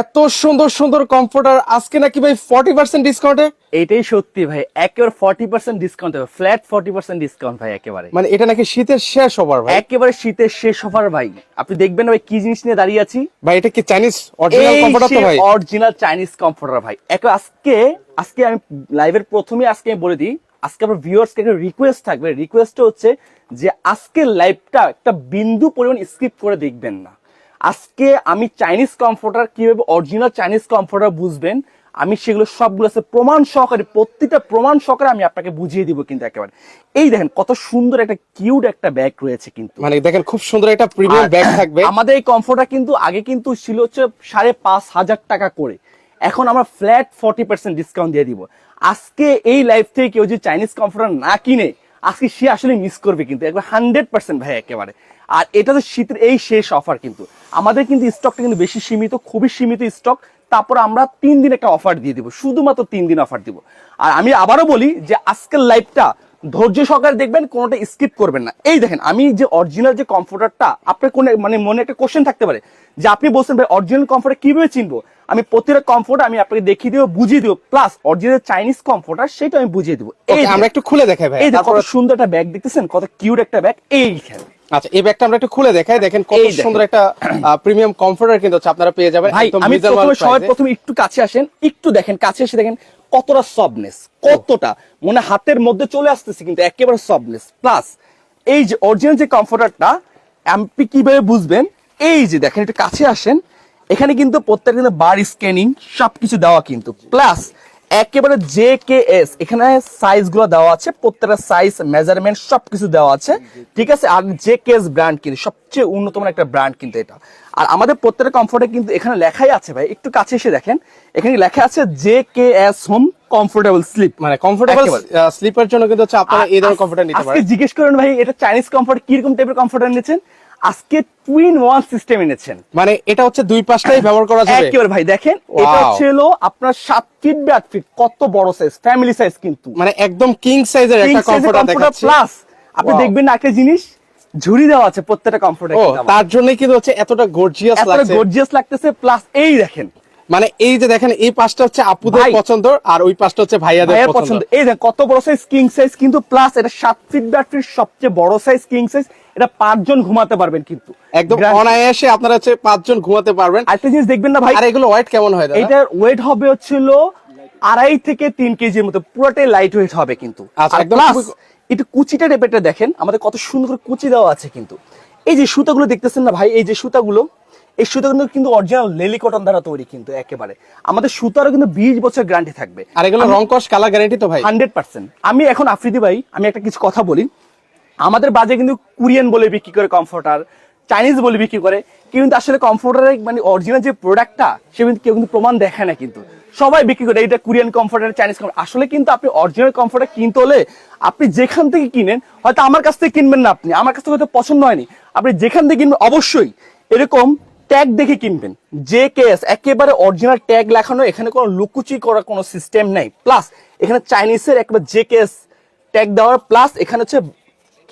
এত সুন্দর সুন্দর কমফোর্টার আজকে নাকি ভাই ফর্টি পার্সেন্ট ডিসকাউন্টে এটাই সত্যি ভাই একেবারে ফর্টি পার্সেন্ট ডিসকাউন্ট হবে ফ্ল্যাট ফর্টি পার্সেন্ট ডিসকাউন্ট ভাই একেবারে। মানে এটা নাকি শীতের শেষ হবার ভাই? একেবারে শীতের শেষ হবার ভাই। আপনি দেখবেন ভাই কি জিনিস নিয়ে দাঁড়িয়ে আছি? ভাই এটা কি চাইনিজ অরিজিনাল কমফোর্টার তো ভাই? অরিজিনাল চাইনিজ কমফোর্টার ভাই। এক আজকে আজকে আমি লাইভের প্রথমে আজকে আমি বলে দিই আজকে আমার ভিউয়ার্স একটা রিকোয়েস্ট থাকবে। রিকোয়েস্টটা হচ্ছে যে আজকের লাইভটা একটা বিন্দু পরিমাণ স্কিপ করে দেখবেন না। আজকে আমি চাইনিজ কমফোর্টার কীভাবে অরিজিনাল চাইনিজ কমফোর্টার বুঝবেন আমি সেগুলো সবগুলো আছে প্রমাণ সহকারে প্রত্যেকটা প্রমাণ সহকারে আমি আপনাকে বুঝিয়ে দিব কিন্তু একেবারে। এই দেখেন কত সুন্দর একটা কিউট একটা ব্যাগ রয়েছে কিন্তু। মানে দেখেন খুব সুন্দর একটা প্রিমিয়াম ব্যাগ থাকবে। আমাদের এই কমফোর্টার কিন্তু আগে কিন্তু ছিল হচ্ছে সাড়ে পাঁচ হাজার টাকা করে। এখন আমরা ফ্ল্যাট ফর্টি পার্সেন্ট ডিসকাউন্ট দিয়ে দিব। আজকে এই লাইফ থেকে কেউ যদি চাইনিজ কমফোর্টার না কিনে আজকে সে আসলে মিস করবে কিন্তু। একবার হান্ড্রেড পার্সেন্ট ভাই একেবারে। আর এটা তো শীতের এই শেষ অফার কিন্তু। আমাদের কিন্তু স্টকটা কিন্তু বেশি সীমিত খুবই সীমিত স্টক তারপর আমরা তিন দিন একটা অফার দিয়ে দিব শুধুমাত্র তিন দিন অফার দিব। আর আমি আবারও বলি যে আজকের লাইভটা ধৈর্য সহকারে দেখবেন কোনোটা স্কিপ করবেন না। এই দেখেন আমি যে অরিজিনাল যে কমফোর্টারটা আপনার কোন মানে মনে একটা কোশ্চেন থাকতে পারে যে আপনি বলছেন ভাই অরিজিনাল কমফোর্টার কীভাবে চিনবো? আমি প্রতিটা কমফোর্টার আমি আপনাকে দেখিয়ে দেবো বুঝিয়ে দেবো প্লাস অরিজিনাল চাইনিজ কমফোর্টার সেটা আমি বুঝিয়ে দেবো। আমরা একটু খুলে দেখাই ভাই। এই দেখো কত সুন্দর একটা ব্যাগ দেখতেছেন? কত কিউট একটা ব্যাগ এইখানে আচ্ছা এই ব্যাগটা আমরা একটু খুলে দেখাই। দেখেন কত সুন্দর একটা প্রিমিয়াম কমফোর্টার কিন্তু হচ্ছে আপনারা পেয়ে যাবেন ভাই আমি প্রথমে সবাই প্রথমে একটু কাছে আসেন একটু দেখেন কাছে এসে দেখেন কতটা সফটনেস কতটা। মনে হাতের মধ্যে চলে আসতেছে কিন্তু একেবারে সফটনেস প্লাস এই যে অরিজিনাল যে কমফোর্টারটা আপনি কীভাবে বুঝবেন? এই যে দেখেন একটু কাছে আসেন এখানে কিন্তু প্রত্যেকটা কিন্তু বার স্ক্যানিং সবকিছু দেওয়া কিন্তু। প্লাস একেবারে জে কে এস এখানে সাইজগুলো দেওয়া আছে প্রত্যেকটা সাইজ মেজারমেন্ট সবকিছু দেওয়া আছে। ঠিক আছে? আর জে কে এস ব্র্যান্ড কিন্তু সবচেয়ে উন্নতম একটা ব্র্যান্ড কিন্তু এটা। আর আমাদের প্রত্যেকটা কমফোর্টে কিন্তু এখানে লেখাই আছে ভাই একটু কাছে এসে দেখেন। এখানে লেখা আছে J K S home comfortable sleep মানে কমফোর্টেবল। স্লিপার জন্য কিন্তু হচ্ছে আপনারা এই ধরনের কমফোর্টার নিতে পারেন। জিজ্ঞেস করেন ভাই এটা চাইনিজ কমফোর্ট কীরকম টাইপের কমফোর্টার নিয়েছেন আজকে টুইন ওয়ান সিস্টেম এনেছেন। মানে এটা হচ্ছে দুই পাশটাই ব্যবহার করা যাবে। একেবারে ভাই দেখেন এটা ছিল আপনার সাত ফিট বাই আট ফিট কত বড় সাইজ ফ্যামিলি সাইজ কিন্তু। মানে একদম কিং সাইজের একটা কমফোর্টার দেখাচ্ছে। প্লাস আপনি দেখবেন না একটা জিনিস ঝুরি দেওয়া আছে প্রত্যেকটা কমফর্ট ও তার জন্যই কিন্তু হচ্ছে এতটা গর্জিয়াস এতটা লাগছে। গর্জিয়াস লাগতেছে প্লাস এই দেখেন মানে এই যে দেখেন এই পাশটা হচ্ছে আপুদের পছন্দ আর ওই পাশটা হচ্ছে ভাইয়াদের পছন্দ। এই দেখেন কত বড় সাইজ কিং সাইজ কিন্তু প্লাস এটা সাত ফিট ফিট সবচেয়ে বড় সাইজ কিং সাইজ এটা পাঁচজন ঘুমাতে পারবেন কিন্তু। একদম অনায়াসে আপনারা হচ্ছে পাঁচজন ঘুমাতে পারবেন। আরেকটা জিনিস দেখবেন না ভাই আর এগুলো ওয়েট কেমন হয় দাদা? এটার ওয়েট হবে হচ্ছিল আড়াই থেকে তিন কেজির মতো। পুরোটাই লাইট ওয়েট হবে কিন্তু। আচ্ছা, একটু কুচিটা রেপেটা দেখেন আমাদের কত সুন্দর করে কুচি দেওয়া আছে কিন্তু। এই যে সুতাগুলো দেখতেছেন না ভাই এই যে সুতাগুলো এই সুতাগুলো কিন্তু অরিজিনাল লেলি কটন দ্বারা তৈরি কিন্তু একেবারে। আমাদের সুতারও কিন্তু বিশ বছর গ্যারান্টি থাকবে। আর এগুলো রং কস কালার গ্যারান্টি তো ভাই। হান্ড্রেড পার্সেন্ট আমি এখন আফ্রিদি ভাই আমি একটা কিছু কথা বলি। আমাদের বাজে কিন্তু কোরিয়ান বলে বিক্রি করে কমফোর্টার চাইনিজ বলে বিক্রি করে। কিন্তু আসলে কমফোর্টারের মানে অরিজিনাল যে প্রোডাক্টটা সে কিন্তু কেউ কিন্তু প্রমাণ দেখায় না কিন্তু। সবাই বিক্রি করে এটা কোরিয়ান কমফোর্টার চাইনিজ কমফোর্ট আসলে কিন্তু আপনি অরিজিনাল কমফোর্টার কিনতে হলে আপনি যেখান থেকে কিনেন হয়তো আমার কাছ থেকে কিনবেন না আপনি আমার কাছ থেকে হয়তো পছন্দ হয়নি। আপনি যেখান থেকে কিনবেন অবশ্যই এরকম ট্যাগ দেখে কিনবেন। যে কেস একেবারে অরিজিনাল ট্যাগ লেখানো এখানে কোনো লুকুচি করার কোনো সিস্টেম নাই। প্লাস এখানে চাইনিজের একবার যে কেস ট্যাগ দেওয়ার প্লাস এখানে হচ্ছে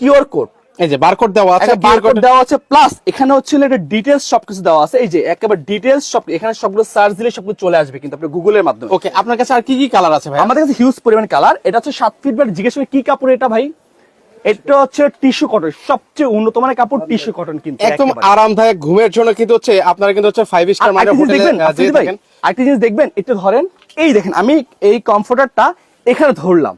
কিউআর কোড এই যে বারকোড দেওয়া আছে বারকোড দেওয়া আছে প্লাস এখানে হচ্ছে এটা ডিটেলস সবকিছু দেওয়া আছে। এই যে একেবারে ডিটেলস সব এখানে সবগুলো সার্চ দিলে সবগুলো চলে আসবে কিন্তু আপনি গুগলের মাধ্যমে। ওকে আপনার কাছে আর কি কি কালার আছে ভাই আমাদের কাছে হিউজ পরিমাণ কালার এটা হচ্ছে সাত ফিট বাট জিজ্ঞেস করে কি কাপড় এটা ভাই? এটা হচ্ছে টিস্যু কটন সবচেয়ে উন্নত মানের কাপড় টিস্যু কটন কিন্তু একদম আরামদায়ক ঘুমের জন্য কিন্তু হচ্ছে আপনারা কিন্তু হচ্ছে ফাইভ স্টার মানে হোটেলে দেখবেন আরেকটা জিনিস দেখবেন একটু ধরেন এই দেখেন আমি এই কমফোর্টারটা এখানে ধরলাম।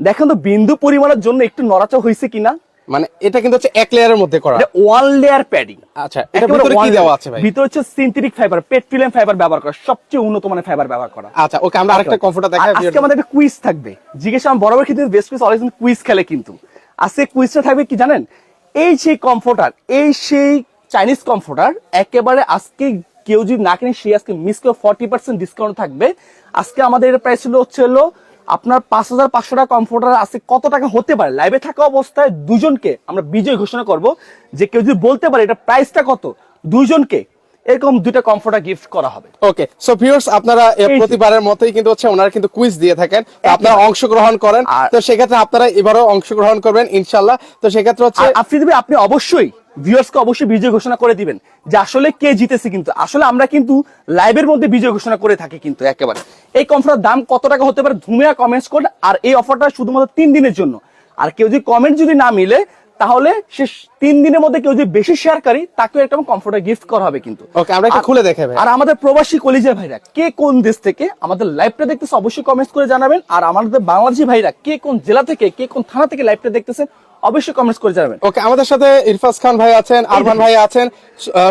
দেখেন তো বিন্দু পরিমাণের জন্য একটু নড়াচড়া হয়েছে কিনা? মানে এটা কিন্তু হচ্ছে এক লেয়ারের মধ্যে করা। ওয়ান লেয়ার প্যাডিং আচ্ছা এটা ভিতরে কি দেওয়া আছে ভাই? ভিতরে হচ্ছে সিনথেটিক ফাইবার পেট্রোলিয়াম ফাইবার ব্যবহার করা সবচেয়ে উন্নত মানের ফাইবার ব্যবহার করা। আচ্ছা ওকে আমরা আরেকটা কমফোর্টার দেখাই আজকে আমাদের একটা কুইজ থাকবে। জিজ্ঞেস আমি বরাবর কিন্তু বেস্ট কুইজ অলওয়েজ কুইজ খেলে কিন্তু। আজকে কুইজটা থাকবে কি জানেন? এই সেই কমফোর্টার এই সেই চাইনিজ কমফোর্টার একেবারে আজকে কেউ যদি না কিনে, সেই আজকে মিস করে ফর্টি পার্সেন্ট ডিসকাউন্ট থাকবে। আজকে আমাদের প্রাইস ছিল হচ্ছে হলো আপনার পাঁচ হাজার পাঁচশো টাকা কমফোর্টার আজকে কত টাকা হতে পারে? লাইভে থাকা অবস্থায় দুজনকে আমরা বিজয় ঘোষণা করব যে কেউ যদি বলতে পারে এটা প্রাইসটা কত দুইজনকে এরকম দুইটা কমফোর্টার গিফট করা হবে। ওকে সো ভিউয়ার্স আপনারা। প্রতিবারের মতোই কিন্তু হচ্ছে ওনারা কিন্তু কুইজ দিয়ে থাকেন। আপনারা অংশগ্রহণ করেন। তো সেক্ষেত্রে আপনারা এবারও অংশগ্রহণ করবেন ইনশাল্লাহ তো সেক্ষেত্রে হচ্ছে আফ্রিদি ভাই আপনি অবশ্যই ভিউয়ার্সকে অবশ্যই বিজয় ঘোষণা করে দিবেন যে আসলে কে জিতেছে কিন্তু। আসলে আমরা কিন্তু লাইভের মধ্যে বিজয় ঘোষণা করে থাকি কিন্তু একেবারে। এই কমফোর্টার দাম কত টাকা হতে পারে ধুমিয়া কমেন্টস করুন। আর এই অফারটা শুধুমাত্র তিন দিনের জন্য। আর কেউ যদি কমেন্ট যদি না মিলে তাহলে সে তিন দিনের মধ্যে কেউ যদি বেশি শেয়ারকারী তাকেও একটা কমফোর্টার গিফট করা হবে কিন্তু। ওকে আমরা একটা খুলে দেখে আর আমাদের প্রবাসী কলিজা ভাইরা কে কোন দেশ থেকে আমাদের লাইভটা দেখতেছে অবশ্যই কমেন্টস করে জানাবেন। আর আমাদের বাংলাদেশি ভাইরা কে কোন জেলা থেকে কে কোন থানা থেকে লাইভটা দেখতেছেন অবশ্যই কমেন্টস করে জানাবেন। ওকে আমাদের সাথে ইরফাজ খান ভাই আছেন আরমান ভাই আছেন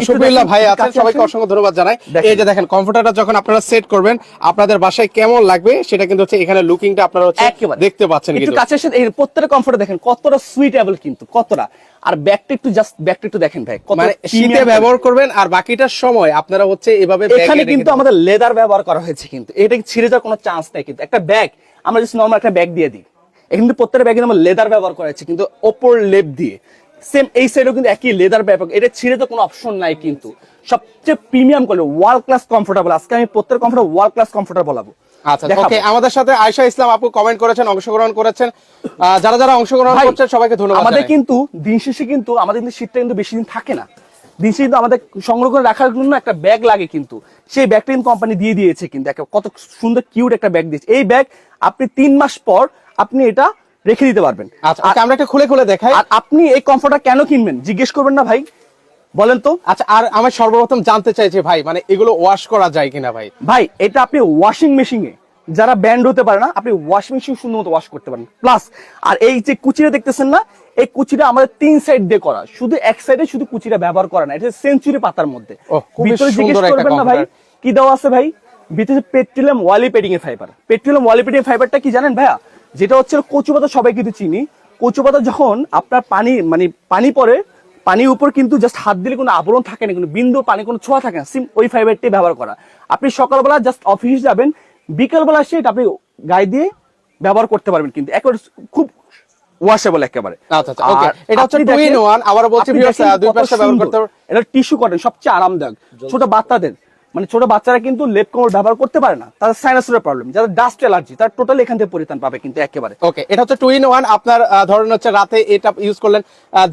সুবিল্লা ভাই আছেন সবাইকে অসংখ্য ধন্যবাদ জানাই। এই যে দেখেন কমফোর্টারটা যখন আপনারা সেট করবেন আপনাদের বাসায় কেমন লাগবে সেটা কিন্তু হচ্ছে এখানে লুকিংটা আপনারা হচ্ছে দেখতে পাচ্ছেন কিন্তু। কাছে এসে এই প্রত্যেকটা কমফোর্ট দেখেন কতটা সুইটেবল কিন্তু কতটা। আর ব্যাগটা একটু জাস্ট ব্যাগটা একটু দেখেন ভাই মানে শীতে ব্যবহার করবেন আর বাকিটার সময় আপনারা হচ্ছে এভাবে এখানে কিন্তু আমাদের লেদার ব্যবহার করা হয়েছে কিন্তু এটা ছিঁড়ে যাওয়ার কোনো চান্স নেই কিন্তু। একটা ব্যাগ আমরা জাস্ট নর্মাল একটা ব্যাগ দিয়ে দিই। এখানে কিন্তু প্রত্যেকটা ব্যাগে আমরা লেদার ব্যবহার করা হয়েছে কিন্তু ওপর লেপ দিয়ে। সেম এই সাইডেও কিন্তু একই লেদার ব্যাপক এটা ছিঁড়ে তো কোনো অপশন নাই কিন্তু। সবচেয়ে প্রিমিয়াম করলে ওয়ার্ল্ড ক্লাস কমফোর্টেবল আজকে আমি প্রত্যেক কমফোর্ট ওয়ার্ল্ড ক্লাস কমফোর্টেবল বলাবো। আচ্ছা ওকে আমাদের সাথে আয়শা ইসলাম আপু কমেন্ট করেছেন অংশগ্রহণ করেছেন। যারা যারা অংশগ্রহণ করছেন সবাইকে ধন্যবাদ আমাদের কিন্তু দিন শেষে কিন্তু আমাদের কিন্তু শীতটা কিন্তু বেশি দিন থাকে না। দিন শেষে কিন্তু আমাদের সংগ্রহ করে রাখার জন্য একটা ব্যাগ লাগে কিন্তু। সেই ব্যাগটা কিন্তু কোম্পানি দিয়ে দিয়েছে কিন্তু। কত সুন্দর কিউট একটা ব্যাগ দিয়েছে। এই ব্যাগ আপনি তিন মাস পর আপনি এটা রেখে দিতে পারবেন। আচ্ছা আমরা একটা খুলে খুলে দেখাই। আর আপনি এই কমফোর্টটা কেন কিনবেন? জিজ্ঞেস করবেন না ভাই। বলেন তো। আচ্ছা আর আমি সর্বপ্রথম জানতে চাই যে ভাই মানে এগুলো ওয়াশ করা যায় কিনা ভাই? ভাই এটা আপনি ওয়াশিং মেশিনে যারা ব্যান্ড হতে পারে না আপনি ওয়াশিং মেশিন সুন্দর মতো ওয়াশ করতে পারেন। প্লাস আর এই যে কুচিটা দেখতেছেন না এই কুচিটা আমাদের তিন সাইড দিয়ে করা। শুধু এক সাইডে শুধু কুচিটা ব্যবহার করা না এটা সেঞ্চুরি পাতার মধ্যে। ভিতরে জিজ্ঞেস করবেন না ভাই কি দেওয়া আছে ভাই? ভিতরে পেট্রোলিয়াম ওয়ালি পেডিং এর ফাইবার পেট্রোলিয়াম ওয়ালি পেডিং ফাইবারটা কি জানেন ভাইয়া? যেটা হচ্ছে কচু পাতা সবাই কিন্তু চিনি। কচু পাতা যখন আপনার পানি মানে পানি পরে পানির উপর কিন্তু জাস্ট হাত দিলে কোনো আবরণ থাকে না কোনো বিন্দু পানি কোনো ছোঁয়া থাকে না। সিম ওই ফাইবারটাই ব্যবহার করা। আপনি সকালবেলা জাস্ট অফিস যাবেন বিকালবেলা এসে এটা আপনি গায়ে দিয়ে ব্যবহার করতে পারবেন কিন্তু। একেবারে খুব ওয়াশেবল একেবারে। আচ্ছা, আচ্ছা, এটা হচ্ছে বলছি দুই পাশে ব্যবহার করতে এটা টিস্যু কটন সবচেয়ে আরামদায়ক। ছোট বাচ্চাদের। মানে ছোট বাচ্চারা কিন্তু লেপ কম্বল ব্যবহার করতে পারে না। তাদের সাইনাসের প্রবলেম যাদের ডাস্ট অ্যালার্জি তার টোটাল এখান থেকে পরিত্রাণ পাবে কিন্তু একেবারে। ওকে এটা হচ্ছে টু ইন ওয়ান আপনার ধরেন হচ্ছে রাতে এটা ইউজ করলেন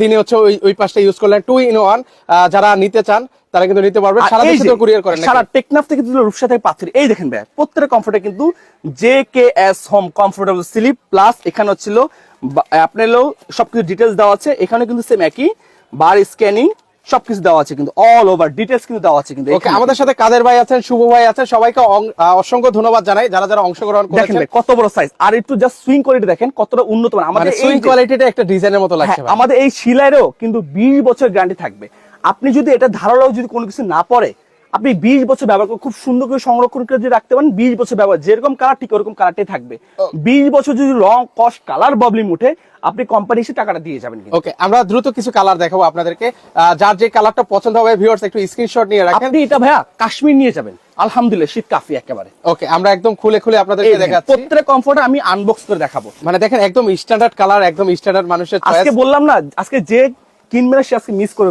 দিনে হচ্ছে ওই ওই পাশটা ইউজ করলেন টু ইন ওয়ান যারা নিতে চান তারা কিন্তু নিতে পারবে। সারা দেশে তো কুরিয়ার করেন? সারা টেকনাফ থেকে দিল রূপসা থেকে পাথর এই দেখেন ভাই প্রত্যেকটা কমফোর্টে কিন্তু J K S home comfortable sleep plus এখানে হচ্ছিল বা- আপনার সবকিছু ডিটেলস দেওয়া আছে এখানে কিন্তু সেম একই বার স্ক্যানিং সবকিছু দেওয়া আছে কিন্তু অল ওভার ডিটেলস কিন্তু দেওয়া আছে কিন্তু। ওকে আমাদের সাথে কাদের ভাই আছেন? শুভ ভাই আছেন? সবাইকে অসংখ্য ধন্যবাদ জানাই। যারা যারা অংশগ্রহণ করেছেন। কত বড় সাইজ আর একটু জাস্ট সুইং কোয়ালিটি দেখেন কতটা উন্নত মান আমাদের সুইং কোয়ালিটিটা একটা ডিজাইনের মতো লাগছে হ্যাঁ, আমাদের এই শিলাইরও কিন্তু বিশ বছর গ্যারান্টি থাকবে। আপনি যদি এটা ধারালো যদি কোনো কিছু না পড়ে আপনি বিশ বছর ব্যবহার করে খুব সুন্দর করে সংরক্ষণ করে যদি রাখতে পারেন বিশ বছর ব্যবহার যেরকম কালার ঠিক ওরকম কালারটাই থাকবে। বিশ বছর যদি রং কস্ট কালার প্রবলেম উঠে আপনি কোম্পানি এসে টাকাটা দিয়ে যাবেন ওকে আমরা দ্রুত কিছু কালার দেখাবো আপনাদেরকে। যার যে কালারটা পছন্দ হবে ভিউয়ার্স একটু স্ক্রিনশট নিয়ে রাখেন। আপনি এটা ভাইয়া কাশ্মীর নিয়ে যাবেন। আলহামদুলিল্লাহ শীত কাফি একেবারে। ওকে আমরা একদম খুলে খুলে আপনাদেরকে দেখাচ্ছি। প্রত্যেক কমফোর্ট আমি আনবক্স করে দেখাবো। মানে দেখেন একদম স্ট্যান্ডার্ড কালার একদম স্ট্যান্ডার্ড মানুষের আজকে বললাম না আজকে যে কিনবে না সে আজকে মিস করে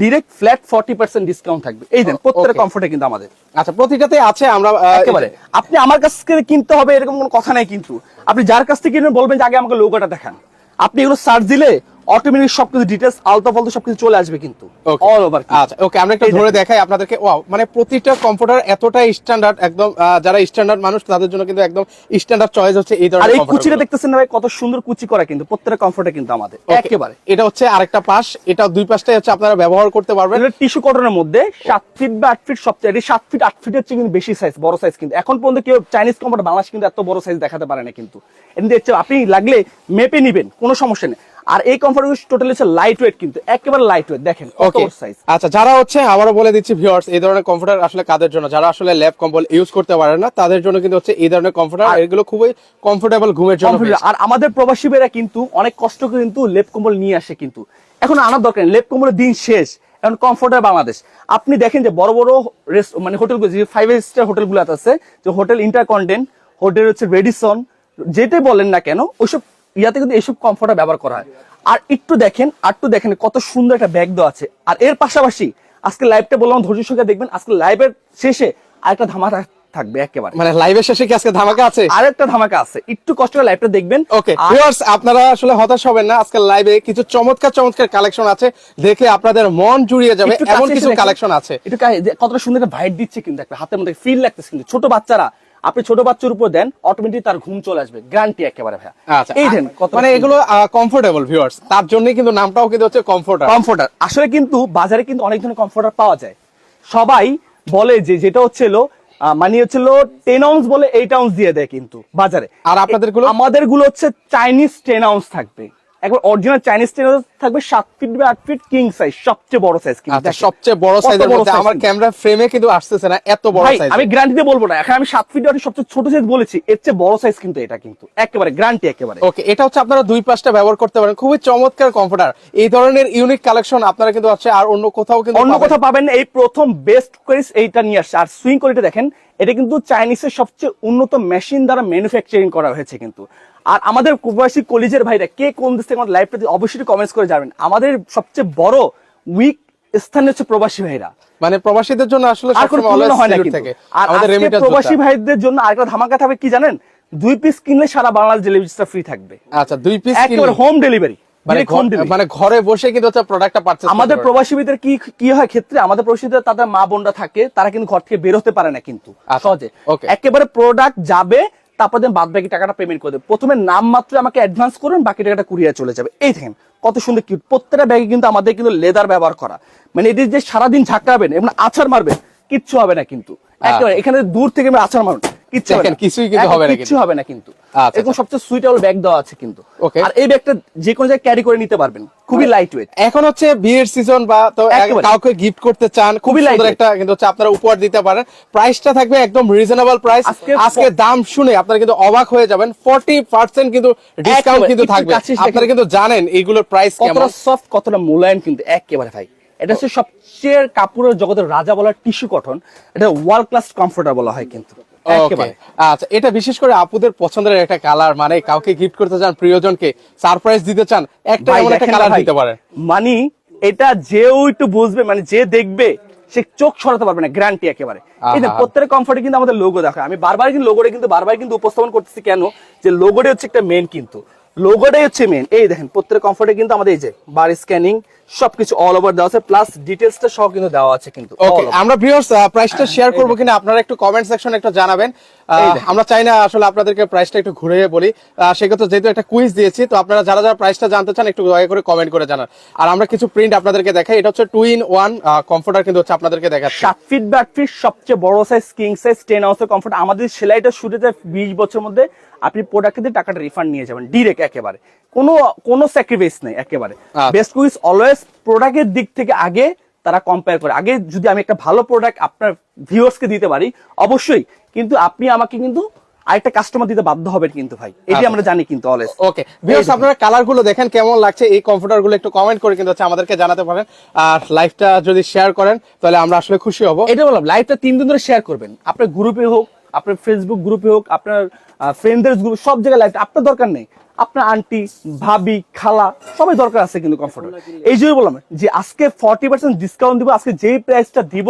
direct flat forty percent discount থাকবে। এই দেন প্রত্যেক okay. কমফোর্টে কিন্তু আমাদের। আচ্ছা প্রতিটাতে আছে আমরা একেবারে। আপনি আমার কাছ থেকে কিনতে হবে এরকম কোনো কথা নাই কিন্তু। আপনি যার কাছ থেকে কিনবেন বলবেন যে আগে আমাকে লোগোটা দেখান। আপনি এগুলো সার্চ দিলে অটোমেটিক সবকিছু ডিটেলস আলতো ফালতো সবকিছু চলে আসবে কিন্তু। অল ওভার আচ্ছা ওকে আমরা একটু ধরে দেখাই আপনাদেরকে। ওয়াও মানে প্রতিটা কম্পিউটার এতটা স্ট্যান্ডার্ড একদম যারা স্ট্যান্ডার্ড মানুষ তাদের জন্য কিন্তু একদম স্ট্যান্ডার্ড চয়েস হচ্ছে এই আর এই কুচিটা দেখতেছেন না ভাই কত সুন্দর কুচি করা কিন্তু প্রত্যেকটা কমফোর্টে কিন্তু আমাদের। একেবারে। এটা হচ্ছে আরেকটা পাশ এটা দুই পাশটাই হচ্ছে আপনারা ব্যবহার করতে পারবেন। টিস্যু কটনের মধ্যে সাত ফিট বা আট ফিট সবচেয়ে এটি সাত ফিট আট ফিট হচ্ছে কিন্তু বেশি সাইজ বড় সাইজ কিন্তু। এখন পর্যন্ত কেউ চাইনিজ কম্পিউটার বাংলাদেশ কিন্তু এত বড় সাইজ দেখাতে পারে না কিন্তু। এমনি হচ্ছে আপনি লাগলে মেপে নিবেন কোনো সমস্যা নেই। আর এই কমফোর্ট টোটালি হচ্ছে লাইট ওয়েট কিন্তু একেবারে লাইট ওয়েট দেখেন ওকে সাইজ আচ্ছা যারা হচ্ছে আবারও বলে দিচ্ছি ভিউয়ার্স এই ধরনের কম্পিউটার আসলে কাদের জন্য? যারা আসলে ল্যাব কম্বল ইউজ করতে পারে না তাদের জন্য কিন্তু হচ্ছে এই ধরনের কম্পিউটার আর- এগুলো খুবই কমফোর্টেবল ঘুমের জন্য আর আমাদের প্রবাসী ভাইরা কিন্তু অনেক কষ্ট করে কিন্তু লেপ কম্বল নিয়ে আসে কিন্তু। এখন আনার দরকার নেই লেপ কম্বলের দিন শেষ এখন কমফোর্টার বাংলাদেশ। আপনি দেখেন যে বড় বড় রেস্ট মানে হোটেলগুলো যে ফাইভ স্টার হোটেলগুলো আছে যে হোটেল ইন্টারকন্টেন্ট হোটেল হচ্ছে রেডিসন যেটাই বলেন না কেন ওইসব ইয়াতে কিন্তু এইসব কমফোর্টার ব্যবহার করা হয়। আর একটু দেখেন আর একটু দেখেন কত সুন্দর একটা ব্যাগ দেওয়া আছে। আর এর পাশাপাশি আজকে লাইভটা বললাম ধৈর্য সঙ্গে দেখবেন আজকে লাইভের শেষে আরেকটা ধামাকা থাকবে একেবারে। মানে লাইভের শেষে কি আজকে ধামাকা আছে? আরেকটা ধামাকা আছে। একটু কষ্ট করে লাইভটা দেখবেন। ওকে ভিউয়ার্স আপনারা আসলে হতাশ হবেন না আজকে লাইভে কিছু চমৎকার চমৎকার কালেকশন আছে। দেখে আপনাদের মন জুড়িয়ে যাবে এমন কিছু কালেকশন আছে। যে কতটা সুন্দর একটা ভাইট দিচ্ছে কিন্তু একটা হাতের মধ্যে ফিল লাগতেছে কিন্তু ছোট বাচ্চারা আপনি ছোট বাচ্চার উপর দেন অটোমেটিক তার ঘুম চলে আসবে। গ্যারান্টি একেবারে ভাই আচ্ছা এই দেন মানে এগুলো কমফোর্টেবল ভিউয়ার্স তার জন্যই কিন্তু নামটাও কিন্তু হচ্ছে কমফোর্টার কমফোর্টার আসলে কিন্তু বাজারে কিন্তু অনেক ধরনের কমফোর্টার পাওয়া যায়। সবাই বলে যে যেটা হচ্ছিল মানে হচ্ছিল টেন আউন্স বলে এইট আউন্স দিয়ে দেয় কিন্তু বাজারে। আর আপনাদেরগুলো আমাদেরগুলো হচ্ছে চাইনিজ টেন আউন্স থাকবে। একবার অরিজিনাল চাইনিজ টেন থাকবে সাত ফিট বা আট ফিট কিং সাইজ সবচেয়ে বড় সাইজ কিন্তু। আচ্ছা সবচেয়ে বড় সাইজের মধ্যে আমার ক্যামেরা ফ্রেমে কিন্তু আসতেছে না এত বড় সাইজ আমি গ্যারান্টিতে বলব না এখন আমি সাত ফিট আর সবচেয়ে ছোট সাইজ বলেছি এর চেয়ে বড় সাইজ কিন্তু এটা কিন্তু একেবারে গ্যারান্টি একেবারে। ওকে এটা হচ্ছে আপনারা দুই পাশটা ব্যবহার করতে পারেন খুবই চমৎকার কমফোর্টার এই ধরনের ইউনিক কালেকশন আপনারা কিন্তু আছে আর অন্য কোথাও কিন্তু অন্য কোথাও পাবেন না, এই প্রথম বেস্ট কোয়েস এইটা নিয়ে আসছে। আর সুইং কোয়ালিটি দেখেন এটা কিন্তু চাইনিজের সবচেয়ে উন্নত মেশিন দ্বারা ম্যানুফ্যাকচারিং করা হয়েছে কিন্তু। আর আমাদের প্রবাসী কলেজের ভাইরা কে কোন দেশ থেকে আমাদের লাইভটাতে অবশ্যই কমেন্টস করে যাবেন আমাদের সবচেয়ে বড় উইক স্থান হচ্ছে প্রবাসী ভাইরা। মানে প্রবাসীদের জন্য আসলে আর কোনো তুলনা হয় না কিন্তু। আর আমাদের প্রবাসী ভাইদের জন্য আরেকটা ধামাকা থাকবে কি জানেন? দুই পিস কিনলে সারা বাংলাদেশ ডেলিভারিটা ফ্রি থাকবে। আচ্ছা দুই পিস একেবারে হোম ডেলিভারি মানে ঘর- বসে কিন্তু প্রোডাক্টটা পারচেজ আমাদের প্রবাসীদের কি কি হয় ক্ষেত্রে? আমাদের প্রবাসীদের তাদের মা বোনরা থাকে তারা কিন্তু ঘর থেকে বের হতে পারে না কিন্তু। আচ্ছা, সহজে। একেবারে প্রোডাক্ট যাবে তারপর দেন বাদ বাকি টাকাটা পেমেন্ট করে দেবে। প্রথমে নাম মাত্র আমাকে অ্যাডভান্স করুন বাকি টাকাটা কুরিয়ার চলে যাবে। এই দেখেন কত সুন্দর কিউট প্রত্যেকটা ব্যাগে কিন্তু আমাদের কিন্তু লেদার ব্যবহার করা। মানে এটি যে সারাদিন ঝাঁকাবেন এবং আছাড় মারবেন কিচ্ছু হবে না কিন্তু। একেবারে এখানে দূর থেকে আমি আছাড় মারুন। কিচ্ছু হবে কিছুই কিন্তু হবে না কিচ্ছু হবে না কিন্তু। এরকম সবচেয়ে সুইটেবল ব্যাগ দেওয়া আছে কিন্তু। আর এই ব্যাগটা যে কোনো জায়গায় ক্যারি করে নিতে পারবেন। খুবই লাইট ওয়েট এখন হচ্ছে বিয়ের সিজন বা তো কাউকে গিফট করতে চান খুবই খুবই সুন্দর একটা কিন্তু হচ্ছে আপনারা উপহার দিতে পারেন। প্রাইসটা থাকবে একদম রিজনেবল প্রাইস আজকে- দাম শুনে আপনারা কিন্তু অবাক হয়ে যাবেন। 40% কিন্তু ডিসকাউন্ট কিন্তু থাকবে। আপনারা কিন্তু জানেন এইগুলোর প্রাইস কেমন। কতটা সফট কতটা মোলায়েম কিন্তু একেবারে ভাই। এটা হচ্ছে সবচেয়ে কাপড়ের জগতের রাজা বলার টিস্যু কটন এটা ওয়ার্ল্ড ক্লাস কমফোর্টার বলা হয় কিন্তু. একেবারে। আচ্ছা এটা বিশেষ করে আপুদের পছন্দের একটা কালার মানে কাউকে গিফট করতে চান প্রিয়জনকে সারপ্রাইজ দিতে চান একটা এমন একটা কালার দিতে পারেন। মানে এটা যেও একটু বুঝবে মানে যে দেখবে সে চোখ সরাতে পারবে না গ্যারান্টি একেবারে। এই যে। প্রত্যেক কমফর্টে কিন্তু আমাদের লোগো দেখা আমি বারবার কিন্তু লোগোটা কিন্তু বারবার কিন্তু উপস্থাপন করতেছি কেন? যে লোগোটা হচ্ছে একটা মেন কিন্তু। লোগোটাই হচ্ছে মেন এই দেখেন প্রত্যেক কমফর্টে কিন্তু আমাদের এই যে বার স্ক্যানিং সবকিছু অল ওভার দেওয়া আছে প্লাস ডিটেলসটা সহ কিন্তু দেওয়া আছে কিন্তু ওকে। আমরা ভিউয়ার্স প্রাইসটা শেয়ার করব কিনা আপনারা একটু কমেন্ট সেকশনে একটু জানাবেন। আমরা চাই না আসলে আপনাদেরকে প্রাইসটা একটু ঘুরে বলি। সেক্ষেত্রে যেহেতু একটা কুইজ দিয়েছি তো আপনারা যারা যারা প্রাইসটা জানতে চান একটু দয়া করে কমেন্ট করে জানান। আর আমরা কিছু প্রিন্ট আপনাদেরকে দেখাই এটা হচ্ছে টু ইন ওয়ান কমফোর্টার কিন্তু হচ্ছে আপনাদেরকে দেখাচ্ছি। সাত ফিট বা আট ফিট সবচেয়ে বড় সাইজ কিং সাইজ টেন আউন্সের কমফোর্ট আমাদের সেলাইটা শুরু যায় বিশ বছর মধ্যে আপনি প্রোডাক্ট দিয়ে টাকাটা রিফান্ড নিয়ে যাবেন ডিরেক্ট একেবারে। কোনো কোনো স্যাক্রিফাইস নেই একেবারে। বেস্ট কুইজ অলওয়েজ প্রোডাক্টের দিক থেকে আগে তারা কম্পেয়ার করে। আগে যদি আমি একটা ভালো প্রোডাক্ট আপনার ভিউয়ার্সকে দিতে পারি অবশ্যই। কিন্তু আপনি আমাকে কিন্তু আরেকটা কাস্টমার দিতে বাধ্য হবেন কিন্তু ভাই। এটি আচ্ছা। আমরা জানি কিন্তু অলওয়েজ ওকে ভিউয়ার্স আপনারা কালারগুলো দেখেন কেমন লাগছে? এই কমফোর্টারগুলো একটু কমেন্ট করে কিন্তু হচ্ছে আমাদেরকে জানাতে পারেন। আর লাইভটা যদি শেয়ার করেন তাহলে আমরা আসলে খুশি হব। এটা বললাম লাইভটা তিন দিন ধরে শেয়ার করবেন। আপনার গ্রুপে হোক আপনার ফেসবুক গ্রুপে হোক আপনার ফ্রেন্ডদের গ্রুপ সব জায়গায় লাইভ আপনার দরকার নেই। আপনার আন্টি ভাবি, খালা, সবাই দরকার আছে কিন্তু কমফোর্টেবল এই জন্য বললাম যে আজকে ফর্টি পার্সেন্ট ডিসকাউন্ট দিব, আজকে যেই প্রাইসটা দিব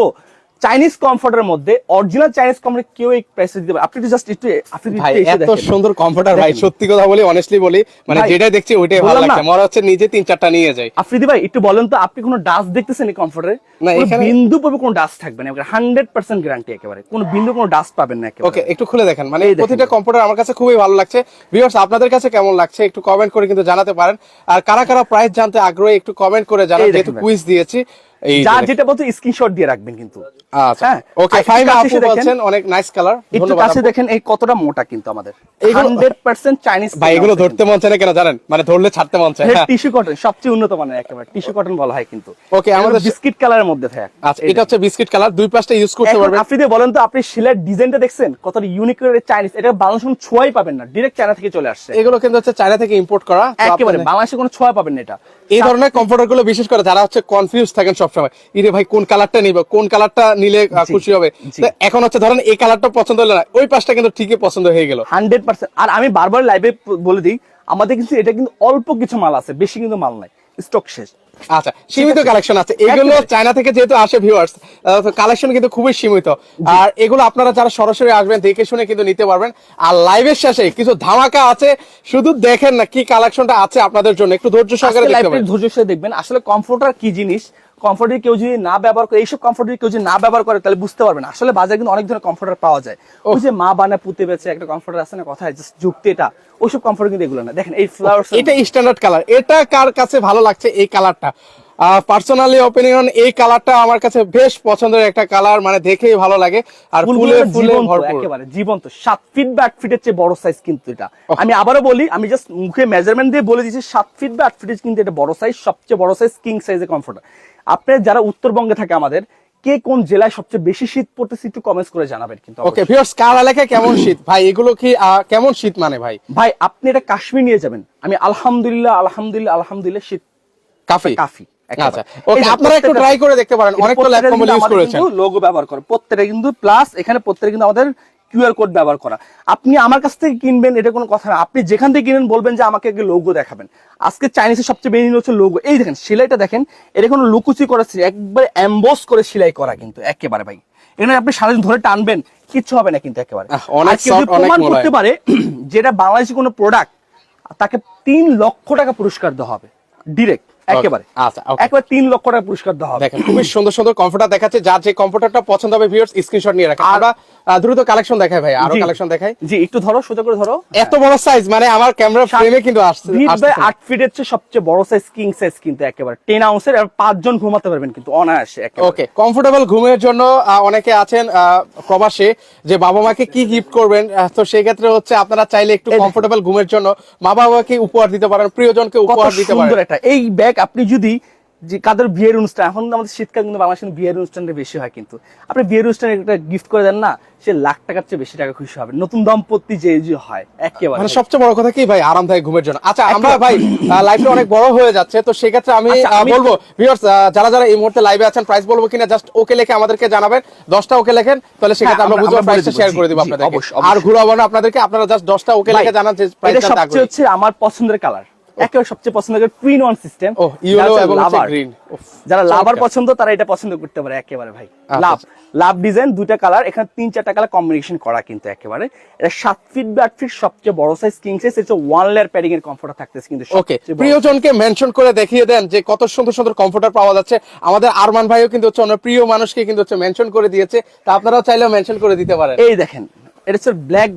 চাইনিজ কমফোর্টের মধ্যে অরিজিনাল চাইনিজ কমফোর্ট কেউ এই প্রাইসে দিতে পারে আপনি জাস্ট একটু আপনি ভাই এত সুন্দর কমফোর্টার ভাই সত্যি কথা বলি অনেস্টলি বলি মানে যেটা দেখছি ওইটাই ভালো? লাগছে। মনে হচ্ছে নিজে তিন চারটা নিয়ে যাই। আফ্রিদি ভাই একটু বলেন তো আপনি কোনো ডাস্ট দেখতেছেন এই কমফোর্টারে না, এখানে- বিন্দু পাবে কোনো ডাস্ট থাকবে না হান্ড্রেড পার্সেন্ট গ্যারান্টি একেবারে। কোনো বিন্দু কোনো ডাস্ট পাবেন না একেবারে। ওকে একটু খুলে দেখেন। মানে প্রতিটা কম্পিউটার আমার কাছে খুবই ভালো লাগছে। ভিউয়ার্স আপনাদের কাছে কেমন লাগছে? একটু কমেন্ট করে কিন্তু জানাতে পারেন। আর কারা কারা প্রাইস জানতে আগ্রহী একটু কমেন্ট করে জানান যেহেতু কুইজ দিয়েছি। যার যেটা বলতো স্ক্রিনশট দিয়ে রাখবেন কিন্তু। আচ্ছা। হ্যাঁ, ওকে ফাইভ আপু বলছেন অনেক নাইস কালার একটু কাছে দেখেন এই কতটা মোটা কিন্তু আমাদের। এইগুলো- হান্ড্রেড পার্সেন্ট চাইনিজ ভাই এগুলো ধরতে মন চায় না কেন জানেন? মানে ধরলে ছাড়তে মন চায় হ্যাঁ। টিস্যু কটন সবচেয়ে উন্নত মানের একেবারে টিস্যু কটন বলা হয় কিন্তু। Okay, আমাদের- বিস্কিট কালারের মধ্যে থাকে আচ্ছা এটা হচ্ছে বিস্কিট কালার দুই পাশটা ইউজ করতে পারবেন। আপনি বলেন তো আপনি শিলের ডিজাইনটা দেখছেন? কতটা ইউনিক চাইনিজ এটা বাংলাদেশ কোনো ছোঁয়াই পাবেন না ডিরেক্ট চায়না থেকে চলে আসছে। এগুলো কিন্তু হচ্ছে চায়না থেকে ইম্পোর্ট করা একেবারে বাংলাদেশে কোনো ছোঁয়া পাবেন না এটা। এই ধরনের কমফোর্টারগুলো বিশেষ করে যারা হচ্ছে কনফিউজ থাকেন সবসময়। ইরে ভাই কোন কালারটা নিব? কোন কালারটা নিলে খুশি হবে? এখন হচ্ছে ধরেন এই কালারটা পছন্দ হলো না ওই পাশটা কিন্তু ঠিকই পছন্দ হয়ে গেল। Hundred percent. আর আমি বারবার লাইভে বলে দিই আমাদের কিন্তু এটা কিন্তু অল্প কিছু মাল আছে বেশি কিন্তু মাল নাই স্টক শেষ। আচ্ছা সীমিত কালেকশন আছে। এগুলো চায়না থেকে যেহেতু আসে ভিউয়ার্স কালেকশন কিন্তু খুবই সীমিত। আর এগুলো আপনারা যারা সরাসরি আসবেন দেখে শুনে কিন্তু নিতে পারবেন। আর লাইভের শেষে কিছু ধামাকা আছে শুধু দেখেন না কি কালেকশনটা আছে আপনাদের জন্য একটু ধৈর্য সহকারে ধৈর্য সহকারে দেখবেন আসলে কমফোর্টার কি জিনিস কমফোর্টার কেউ যদি না ব্যবহার করে এইসব কমফোর্টার কেউ যদি না ব্যবহার করে তাহলে বুঝতে পারবেন আসলে বাজারে কিন্তু অনেক ধরনের কমফোর্টার পাওয়া যায়। ওই যে মা বানা পুঁতে বেছে একটা কমফোর্টার আছে না কথা জাস্ট যুক্তি এটা ওইসব কমফোর্টার কিন্তু এগুলো না। দেখেন এই ফ্লাওয়ার এটা স্ট্যান্ডার্ড কালার এটা কার কাছে ভালো লাগছে? এই কালারটা পার্সোনালি অপিনিয়ন এই কালারটা আমার কাছে বেশ পছন্দের একটা কালার মানে দেখেই ভালো লাগে। আর ফুলে ফুলে একেবারে জীবন্ত। সাত ফিট বা আট ফিটের চেয়ে বড় সাইজ কিন্তু এটা। আমি আবারও বলি আমি জাস্ট মুখে মেজারমেন্ট দিয়ে বলে দিচ্ছি সাত ফিট বা আট ফিটের কিন্তু এটা বড় সাইজ সবচেয়ে বড় সাইজ কিং সাইজের কমফোর্টার আপনি যারা উত্তরবঙ্গে থাকে আমাদের কে কোন জেলায় সবচেয়ে বেশি শীত পড়তেছে একটু কমেন্টস করে জানাবেন কিন্তু ওকে ভিউয়ার্স কার এলাকায় কেমন শীত? ভাই এগুলো কি কেমন শীত মানে ভাই? ভাই আপনি এটা কাশ্মীর নিয়ে যাবেন। আমি আলহামদুলিল্লাহ আলহামদুলিল্লাহ আলহামদুলিল্লাহ শীত কাফি? কাফি আচ্ছা ওকে আপনারা একটু ট্রাই করে দেখতে পারেন। অনেক তো কম্বল ইউজ করেছেন। লোগো ব্যবহার করে। প্রত্যেকটা কিন্তু প্লাস এখানে প্রত্যেকটা কিন্তু আমাদের কিউআর কোড ব্যবহার করা। আপনি আমার কাছ থেকে কিনবেন এটা কোনো কথা না। আপনি যেখান থেকে কিনেন বলবেন যে আমাকে আগে লোগো দেখাবেন। আজকে চাইনিজের সবচেয়ে মেইন হচ্ছে লোগো এই দেখেন সেলাইটা দেখেন এটা কোনো লুকুচি করা একবারে অ্যাম্বোস করে সেলাই করা কিন্তু একেবারে ভাই। এখানে আপনি সারাদিন ধরে টানবেন কিচ্ছু হবে না কিন্তু একেবারে। প্রমাণ। করতে পারে যেটা বাংলাদেশি কোনো প্রোডাক্ট তাকে তিন লক্ষ টাকা পুরস্কার দেওয়া হবে ডিরেক্ট একেবারে। আচ্ছা, একবার তিন লক্ষ টাকা পুরস্কার দেওয়া হবে। দেখেন খুবই সুন্দর সুন্দর কমফোর্টার দেখাচ্ছে যার যে কমফোর্টারটা পছন্দ হবে ভিউয়ার্স স্ক্রিনশট নিয়ে রাখেন। আমরা দ্রুত কালেকশন দেখাই ভাই আরও কালেকশন দেখাই। জি একটু ধরো সোজা করে ধরো। এত বড় সাইজ মানে আমার ক্যামেরা ফ্রেমে কিন্তু আসছে ফিট বাই আসতেছে না। ফিটের চেয়ে সবচেয়ে বড় সাইজ কিং সাইজ কিন্তু একেবারে। টেন আউন্সের আর পাঁচজন ঘুমাতে পারবেন কিন্তু অনায়াসে একেবারে। ওকে কমফোর্টেবল ঘুমের জন্য অনেকে আছেন প্রবাসে যে বাবা মাকে কি গিফট করবেন তো সেই ক্ষেত্রে হচ্ছে আপনারা চাইলে একটু কমফোর্টেবল ঘুমের জন্য মা বাবাকে উপহার দিতে পারেন প্রিয়জনকে উপহার দিতে পারেন। সুন্দর একটা। এই ব্যাগ আপনি যদি যে কাদের বিয়ের অনুষ্ঠান এখন আমাদের শীতকাল কিন্তু বাংলাদেশে বিয়ের অনুষ্ঠানটা বেশি হয় কিন্তু। আপনি বিয়ের অনুষ্ঠানে একটা গিফট করে দেন না সে লাখ টাকার চেয়ে বেশি টাকা খুশি হবে। নতুন দম্পতি যে যে হয় একেবারে। মানে সবচেয়ে বড় কথা কি ভাই আরামদায়ক ঘুমের জন্য। আচ্ছা আমরা ভাই লাইভটা অনেক বড় হয়ে যাচ্ছে তো সেক্ষেত্রে আমি আচ্ছা, আমি- বলব ভিউয়ার্স যারা যারা এই মুহূর্তে লাইভে আছেন প্রাইস বলব কিনা জাস্ট ওকে লিখে আমাদেরকে জানাবেন দশটা ওকে লেখেন তাহলে সেক্ষেত্রে হ্যাঁ, আমরা আমরা- বুঝব প্রাইসটা শেয়ার করে দিব অবশ্যই, আর। ঘুরাবো না আপনাদেরকে আপনারা জাস্ট দশটা ওকে ভাই, লিখে জানান যে এটা প্রাইসটা সবচেয়ে হচ্ছে আমার পছন্দের কালার একেবারে সবচেয়ে পছন্দের টুইন ওয়ান সিস্টেম ও ইয়েলো এবং গ্রিন যারা লাভার পছন্দ তারা এটা পছন্দ করতে পারে একেবারে ভাই। লাভ। লাভ ডিজাইন দুইটা কালার এখানে তিন চারটা কালার কম্বিনেশন করা কিন্তু একেবারে। এটা সাত ফিট বা আট ফিট সবচেয়ে বড় সাইজ কিং সাইজ এটা ওয়ান লেয়ার প্যাডিং এর কমফোর্ট থাকতেছে কিন্তু ওকে। প্রিয়জনকে মেনশন করে দেখিয়ে দেন যে কত সুন্দর সুন্দর কমফোর্টার পাওয়া যাচ্ছে। আমাদের আরমান ভাইও কিন্তু হচ্ছে অন্য প্রিয় মানুষকে কিন্তু হচ্ছে মেনশন করে দিয়েছে। তা আপনারাও চাইলেও মেনশন করে দিতে পারেন। এই দেখেন এটা হচ্ছে ব্ল্যাক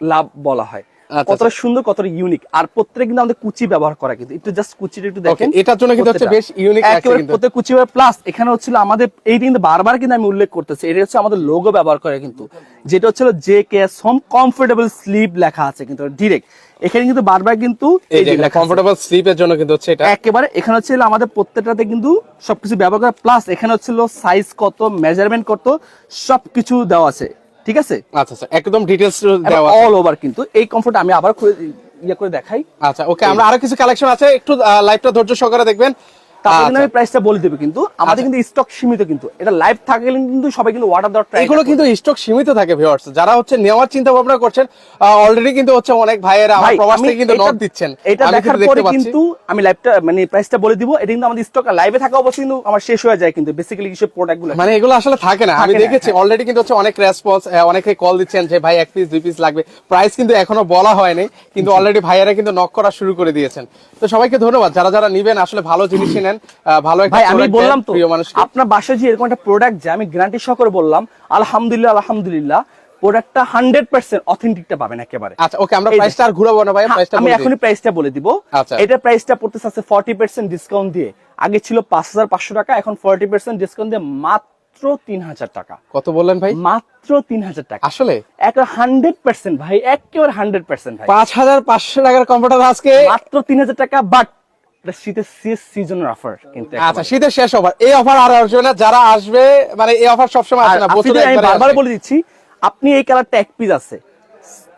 লাভ বলা হয়। কতটা সুন্দর কতটা ইউনিক আর প্রত্যেক কিন্তু আমাদের কুচি ব্যবহার করা কিন্তু। একটু জাস্ট কুচিটা একটু দেখেন। এটার জন্য কিন্তু হচ্ছে বেশ লাগছে একেবারে। প্রত্যেক কুচি প্লাস এখানে হচ্ছিল আমাদের এই কিন্তু বারবার কিন্তু আমি উল্লেখ করতেছি এটা হচ্ছে আমাদের লোগো ব্যবহার করে কিন্তু। যেটা হচ্ছিল J K S home comfortable sleep লেখা আছে কিন্তু ডিরেক্ট এখানে কিন্তু বারবার কিন্তু এই যে। কমফোর্টেবল স্লিপের জন্য কিন্তু হচ্ছে এটা। একেবারে এখানে হচ্ছে আমাদের প্রত্যেকটাতে কিন্তু সবকিছু ব্যবহার করা। প্লাস এখানে হচ্ছিল সাইজ কত মেজারমেন্ট কত সবকিছু দেওয়া আছে। ঠিক আছে? আচ্ছা আচ্ছা একদম ডিটেইলস দেওয়া অল ওভার কিন্তু। এই কমফোর্ট আমি আবার খুলে ইয়ে করে দেখাই। আচ্ছা ওকে আমরা আরও কিছু কালেকশন আছে। একটু লাইভটা ধৈর্য সহকারে দেখবেন। তারপর আচ্ছা। আমি প্রাইসটা বলে দেবো কিন্তু। আমাদের কিন্তু স্টক সীমিত কিন্তু। এটা লাইভ থাকলে কিন্তু সবাই কিন্তু অর্ডার দেওয়ার ট্রাই এগুলো কিন্তু স্টক সীমিত থাকে ভিউয়ার্স যারা হচ্ছে নেওয়ার চিন্তা ভাবনা করছেন অলরেডি কিন্তু হচ্ছে অনেক ভাইয়েরা আমার প্রবাস থেকে কিন্তু নক দিচ্ছেন। এটা দেখার পরে কিন্তু আমি লাইভটা মানে প্রাইসটা বলে দিব। এটা কিন্তু আমাদের স্টক লাইভে থাকা অবশ্যই কিন্তু আমার শেষ হয়ে যায় কিন্তু বেসিক্যালি কিছু প্রোডাক্টগুলো। মানে এগুলো আসলে থাকে না। আমি দেখেছি হ্যাঁ। অলরেডি কিন্তু হচ্ছে অনেক রেসপন্স অনেকে কল দিচ্ছেন যে ভাই এক পিস দুই পিস লাগবে। প্রাইস কিন্তু এখনও বলা হয়নি কিন্তু অলরেডি ভাইয়েরা কিন্তু নক করা শুরু করে দিয়েছেন। তো সবাইকে ধন্যবাদ। যারা যারা নিবেন আসলে ভালো জিনিসই নেন ভালো একটা ভাই আমি বললাম তো আপনার বাসায় যে এরকম একটা প্রোডাক্ট যে আমি গ্যারান্টি সহকারে বললাম আলহামদুলিল্লাহ আলহামদুলিল্লাহ প্রোডাক্টটা হান্ড্রেড পার্সেন্ট অথেন্টিকটা পাবেন একেবারে। আচ্ছা ওকে আমরা প্রাইসটা আর ঘুরাবো না ভাই হ্যাঁ, প্রাইসটা আমি এখনই প্রাইসটা বলে দিব। আচ্ছা। এটা প্রাইসটা পড়তেছে আছে ফর্টি পার্সেন্ট ডিসকাউন্ট দিয়ে। আগে ছিল পাঁচ হাজার পাঁচশো টাকা এখন ফর্টি পার্সেন্ট ডিসকাউন্ট দিয়ে মাত্র তিন হাজার টাকা। কত বললেন ভাই? মাত্র তিন হাজার টাকা। আসলে? একটা হান্ড্রেড পার্সেন্ট ভাই একেবারে হান্ড্রেড পার্সেন্ট ভাই। পাঁচ হাজার পাঁচশো টাকার কম্পিউটার আজকে? মাত্র তিন হাজার টাকা বাট শীতের শেষ সিজনের অফার কিন্তু আচ্ছা শীতের শেষ অফার এই অফার আর আসবে না যারা আসবে মানে এই অফার সবসময় আসে না বছরে বারবার বলে দিচ্ছি আপনি এই কালারটা এক পিস আছে।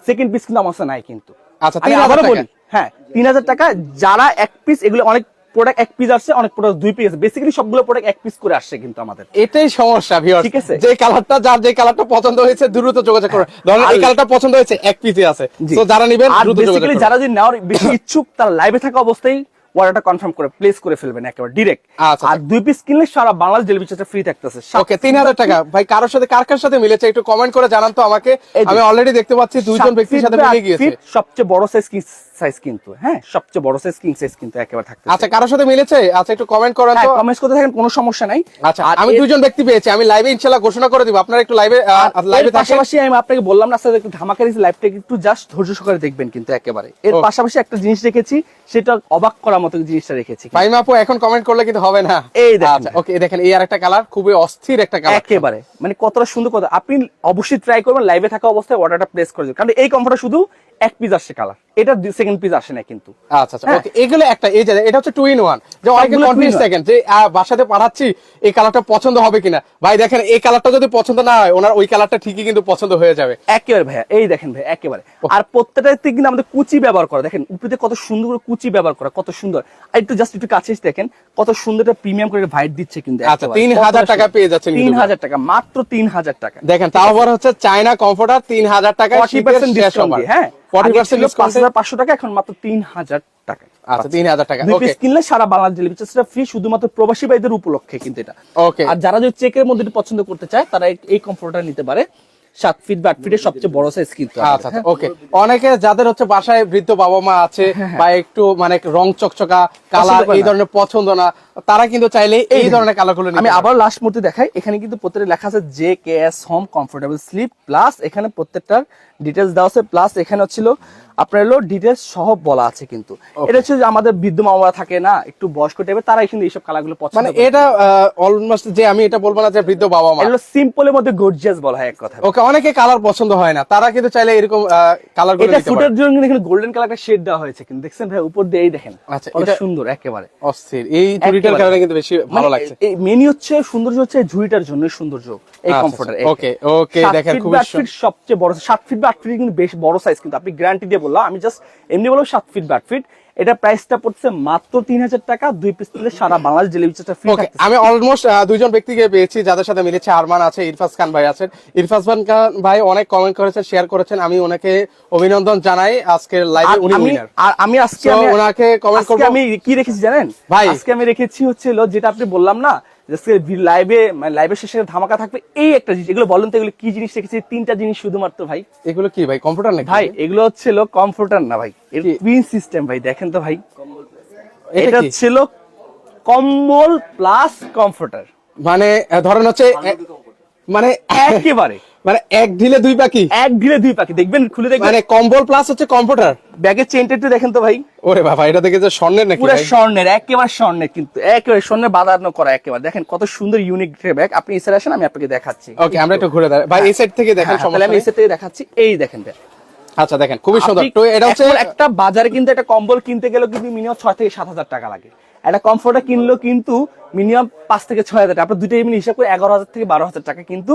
সেকেন্ড পিস কিন্তু আমার কাছে নাই কিন্তু। আচ্ছা, আমি 3000 আবারও বলি হ্যাঁ তিন হাজার টাকা যারা এক পিস এগুলো অনেক প্রোডাক্ট এক পিস আসছে অনেক প্রোডাক্ট দুই পিস বেসিক্যালি সবগুলো প্রোডাক্ট এক পিস করে আসছে কিন্তু আমাদের। এটাই সমস্যা ভিউয়ার্স ঠিক আছে? যে কালারটা যার যে কালারটা পছন্দ হয়েছে দ্রুত যোগাযোগ করুন ধরেন এই কালারটা পছন্দ হয়েছে এক পিসে আছে। তো যারা নেবেন দ্রুত যোগাযোগ বেসিক্যালি করুন যারা যদি নেওয়ার বেশি ইচ্ছুক তারা লাইভে থাকা অবস্থায় অর্ডারটা কনফার্ম করে প্লেস করে ফেলবেন একেবারে ডিরেক্ট আচ্ছা, আর দুই পিস কিনলে সারা বাংলাদেশ ডেলিভারি চার্জটা ফ্রি থাকতেছে। ওকে তিন হাজার টাকা। ভাই কারোর সাথে কার কার সাথে মিলেছে? একটু কমেন্ট করে জানান তো আমাকে। আমি অলরেডি দেখতে পাচ্ছি দুইজন ব্যক্তির সাথে মিলে গিয়েছে। সবচেয়ে বড় সাইজ কি? সাইজ কিন্তু হ্যাঁ? সবচেয়ে বড় সাইজ কিং সাইজ কিন্তু একেবারে থাকতে আচ্ছা কারোর সাথে মিলেছে? আচ্ছা একটু কমেন্ট করেন তো। কমেন্টস করতে থাকেন কোনো সমস্যা নাই। আচ্ছা আমি দুইজন ব্যক্তি পেয়েছি আমি লাইভে ইনশাআল্লাহ ঘোষণা করে দিব। আপনারা একটু লাইভে লাইভে পাশাপাশি আমি আপনাকে বললাম না স্যার একটু ধামাকার লাইভটা একটু জাস্ট ধৈর্য সহকারে দেখবেন কিন্তু একেবারে। এর পাশাপাশি একটা জিনিস রেখেছি সেটা অবাক করার মতো জিনিসটা রেখেছি। ফাইমা আপু এখন কমেন্ট করলে কিন্তু হবে না। এই দেখেন। আচ্ছা ওকে দেখেন এই আরেকটা কালার খুবই অস্থির একটা কালার একেবারে। মানে কতটা সুন্দর কথা আপনি অবশ্যই ট্রাই করবেন লাইভে থাকা অবস্থায় অর্ডারটা প্লেস করে দেবেন। কারণ এই কমফর্টটা শুধু এক পিস আসছে কালার এটা সেকেন্ড পিস আসে না কিন্তু। আচ্ছা আচ্ছা। হ্যাঁ। ওকে এগুলো একটা এই যে এটা হচ্ছে টু ইন ওয়ান যে অনেকে কনফিউজ। থাকেন যে বাসাতে পাঠাচ্ছি এই কালারটা পছন্দ হবে কিনা? ভাই দেখেন এই কালারটা যদি পছন্দ না হয় ওনার ওই কালারটা ঠিকই কিন্তু পছন্দ হয়ে যাবে। একেবারে ভাইয়া এই দেখেন ভাই একেবারে। আর প্রত্যেকটাতে কিন্তু আমাদের কুচি ব্যবহার করা। দেখেন উপরে কত সুন্দর করে কুচি ব্যবহার করা কত সুন্দর। আর একটু জাস্ট একটু কাছে দেখেন কত সুন্দর একটা প্রিমিয়াম করে ভাইট দিচ্ছে কিন্তু আচ্ছা, 3,000 টাকা পেয়ে যাচ্ছেন তিন কিন্তু। হাজার টাকা মাত্র তিন হাজার টাকা। দেখেন তাও আবার হচ্ছে চায়না কমফোর্টার তিন হাজার টাকা ডিসকাউন্ট হ্যাঁ। ফর্টি আগে পার্সেন্ট ছিল পাঁচ হাজার পাঁচশো টাকা এখন মাত্র তিন হাজার টাকা। আচ্ছা তিন হাজার টাকা দুই পিস কিনলে সারা বাংলাদেশ ডেলিভারি চার্জটা ফ্রি শুধুমাত্র প্রবাসী ভাইদের উপলক্ষে কিন্তু এটা। Okay. আর যারা যদি চেকের মধ্যে পছন্দ করতে চায় তারা এই- নিতে পারে। সাত ফিট বা আট ফিটের সবচেয়ে বড় সাইজ কিন্তু আচ্ছা হ্যাঁ? ওকে অনেকে যাদের হচ্ছে বাসায় বৃদ্ধ বাবা মা আছে বা একটু মানে রং চকচকা কালার এই ধরনের পছন্দ না তারা কিন্তু চাইলে এই ধরনের কালারগুলো আমি আবার লাস্ট মুহূর্তে দেখাই এখানে কিন্তু প্রত্যেকটা লেখা আছে J K S home comfortable sleep plus এখানে প্রত্যেকটার ডিটেলস দেওয়া আছে প্লাস এখানে হচ্ছিল আপনার হলো ডিটেলস সহ বলা আছে কিন্তু। এটা হচ্ছে আমাদের বৃদ্ধ মামারা থাকে না একটু বয়স্ক টাইপের তারা কিন্তু এইসব কালারগুলো পছন্দ মানে এটা অলমোস্ট যে আমি এটা বলব না যে বৃদ্ধ বাবা মা। এগুলো সিম্পলের মধ্যে গর্জিয়াস বলা হয় এক কথা ওকে অনেকে কালার পছন্দ হয় না তারা কিন্তু চাইলে এরকম কালারগুলো এটা ফুটের জন্য কিন্তু গোল্ডেন কালারটা শেড দেওয়া হয়েছে কিন্তু দেখছেন ভাই উপর দিয়ে এই দেখেন আচ্ছা, এটা- সুন্দর একেবারে। অস্থির এই একেবারে। কারণে কিন্তু বেশি ভালো লাগছে। মেনি হচ্ছে সৌন্দর্য হচ্ছে এই ঝুড়িটার জন্য সৌন্দর্য এই কমফোর্টার ওকে okay, দেখেন, খুব ফিট সবচেয়ে বড় সাত ফিট বা 8 ফিট কিন্তু বেশ বড় সাইজ কিন্তু আপনি গ্যারান্টি দিয়ে বললাম আমি জাস্ট এমনি বলব সাত ফিট বা 8 ফিট এটা প্রাইসটা পড়ছে মাত্র তিন হাজার টাকা দুই পিস নিলে সারা বাংলাদেশ ডেলিভারি চার্জটা ফ্রি আমি অলমোস্ট দুইজন ব্যক্তিকে পেয়েছি যাদের সাথে মিলেছে আরমান আছে ইরফাজ খান ভাই আছেন ইরফাজ খান ভাই অনেক কমেন্ট করেছেন শেয়ার করেছেন আমি ওনাকে অভিনন্দন জানাই আজকের লাইভে উনি উইনার আর আমি আজকে ওনাকে কমেন্ট করব করব। আমি কি রেখেছি জানেন ভাই। আজকে আমি রেখেছি হচ্ছিল যেটা আপনি বললাম না লাইভে মানে লাইভের শেষে ধামাকা থাকবে। এই একটা জিনিস। এগুলো বলেন তো এগুলো কি জিনিস রেখেছি? তিনটা জিনিস শুধুমাত্র ভাই। এগুলো কি ভাই? কম্পিউটার নাকি? ভাই এগুলো হচ্ছিল কমফোর্টার না ভাই। এর? টুইন সিস্টেম ভাই দেখেন তো ভাই। এটা? ছিল কম্বল প্লাস কমফোর্টার মানে ধরেন হচ্ছে মানে একেবারে। মানে এক ঢিলে দুই পাখি? এক ঢিলে দুই পাখি দেখবেন খুলে দেখবেন। মানে কম্বল প্লাস হচ্ছে কম্পিউটার ব্যাগের চেনটা একটু দেখেন তো ভাই। ওরে বাবা এটা দেখে যে স্বর্ণের নাকি পুরো স্বর্ণের একেবারে স্বর্ণের কিন্তু একেবারে স্বর্ণের বাঁধানো করা একেবারে। দেখেন কত সুন্দর ইউনিক ব্যাগ আপনি এসে আসেন আমি আপনাকে দেখাচ্ছি। ওকে আমরা একটু ঘুরে দাঁড়াই। ভাই এই সাইড থেকে দেখেন হ্যাঁ, সমস্যা আমি এই সাইড থেকে দেখাচ্ছি। এই দেখেন ব্যাগ আচ্ছা দেখেন খুবই সুন্দর। তো এটা হচ্ছে একটা বাজারে কিন্তু একটা কম্বল কিনতে গেলেও কিন্তু মিনিমাম ছয় থেকে সাত হাজার টাকা লাগে। একটা কমফোর্টার কিনলেও কিন্তু মিনিমাম পাঁচ থেকে ছয় হাজার টাকা। আপনার দুইটা মিনি হিসাব করে এগারো হাজার থেকে বারো হাজার টাকা কিন্তু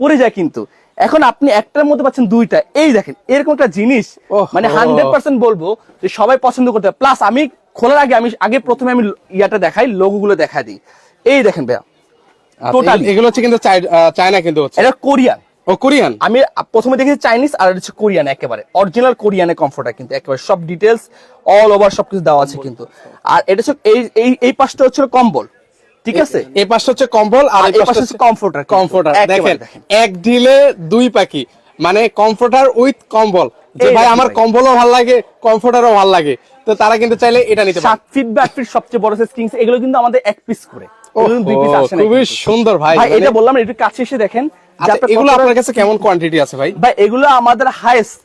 পড়ে যায় কিন্তু। এখন আপনি একটার মধ্যে পাচ্ছেন দুইটা। এই দেখেন এরকম একটা জিনিস মানে হান্ড্রেড পার্সেন্ট বলব যে সবাই পছন্দ করতে প্লাস আমি খোলার আগে আমি আগে প্রথমে আমি ইয়াটা দেখাই লোগো গুলো দেখা দিই। এই দেখেন ভাইয়া আচ্ছা, totally। এগুলো- হচ্ছে কিন্তু চায়না কিন্তু এটা কোরিয়ান। ও কোরিয়ান? আমি প্রথমে দেখেছি চাইনিজ আর হচ্ছে কোরিয়ান একেবারে। অরিজিনাল কোরিয়ানের কমফোর্টার কিন্তু একেবারে। সব ডিটেলস অল ওভার সবকিছু দেওয়া আছে কিন্তু। আর এটা হচ্ছে এই এই পাশটা হচ্ছে কম্বল। ঠিক আছে? এই পাশটা হচ্ছে কম্বল আর এই পাশটা পাশে হচ্ছে কমফোর্টার কমফোর্টার দেখেন এক ঢিলে দুই পাখি মানে কমফোর্টার উইথ কম্বল। যে ভাই আমার। কম্বলও ভালো লাগে কমফোর্টারও ভালো লাগে। তো তারা কিন্তু চাইলে এটা নিতে পারে। সাত ফিট বা ফিট সবচেয়ে বড় সাইজ কিংস এগুলো কিন্তু আমাদের এক পিস করে। খুবই সুন্দর ভাই ভাই মানে- এটা বললাম না, একটু কাছে এসে দেখেন আচ্ছা, এগুলো আপনার কাছে কেমন কোয়ান্টিটি আছে ভাই? ভাই এগুলো আমাদের হাইস্ট